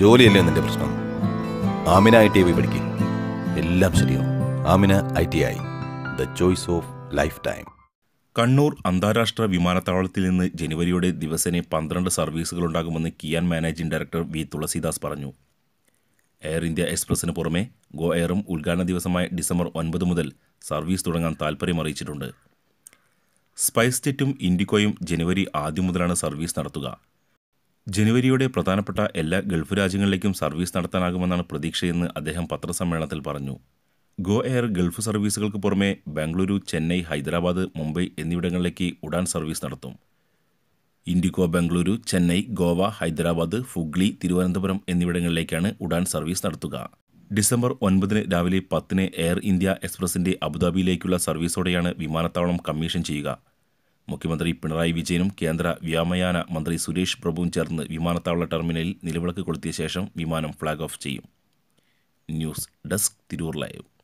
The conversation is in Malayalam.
ജോലിയല്ലേ നിന്റെ പ്രശ്നം? ആമിന ഐ ടി ഐ പോയി പഠിക്കും. എല്ലാം ശരിയാവും. Amina I T I. The choice of life time Kannur അന്താരാഷ്ട്ര വിമാനത്താവളത്തിൽ നിന്ന് ജനുവരിയുടെ ദിവസേന പന്ത്രണ്ട് സർവീസുകളുണ്ടാകുമെന്ന് KIAL managing director V Thulasidas പറഞ്ഞു. എയർ ഇന്ത്യ എക്സ്പ്രസിന് പുറമെ ഗോ എയറും ഉദ്ഘാടന ദിവസമായ ഡിസംബർ ഒൻപത് മുതൽ സർവീസ് തുടങ്ങാൻ താൽപ്പര്യം അറിയിച്ചിട്ടുണ്ട്. സ്പൈസ് ജെറ്റും ഇൻഡിക്കോയും ജനുവരി ആദ്യം മുതലാണ് സർവീസ് നടത്തുക. ജനുവരിയോടെ പ്രധാനപ്പെട്ട എല്ലാ ഗൾഫ് രാജ്യങ്ങളിലേക്കും സർവീസ് നടത്താനാകുമെന്നാണ് പ്രതീക്ഷയെന്ന് അദ്ദേഹം പത്രസമ്മേളനത്തിൽ പറഞ്ഞു. ഗോ എയർ ഗൾഫ് സർവീസുകൾക്ക് പുറമെ ബാംഗ്ലൂരു ചെന്നൈ ഹൈദരാബാദ് മുംബൈ എന്നിവിടങ്ങളിലേക്ക് ഉഡാൻ സർവീസ് നടത്തും. ഇൻഡിഗോ ബംഗളൂരു ചെന്നൈ ഗോവ ഹൈദരാബാദ് ഫുഗ്ലി തിരുവനന്തപുരം എന്നിവിടങ്ങളിലേക്കാണ് ഉഡാൻ സർവീസ് നടത്തുക. ഡിസംബർ ഒൻപതിന് രാവിലെ പത്തിന് എയർ ഇന്ത്യ എക്സ്പ്രസിന്റെ അബുദാബിയിലേക്കുള്ള സർവീസോടെയാണ് വിമാനത്താവളം കമ്മീഷൻ ചെയ്യുക. മുഖ്യമന്ത്രി പിണറായി വിജയനും കേന്ദ്ര വ്യോമയാന മന്ത്രി സുരേഷ് പ്രഭുവും ചേർന്ന് വിമാനത്താവള ടെർമിനലിൽ നിലവിളക്ക് കൊളുത്തിയ ശേഷം വിമാനം ഫ്ളാഗ് ഓഫ് ചെയ്യും. News desk Tirur live.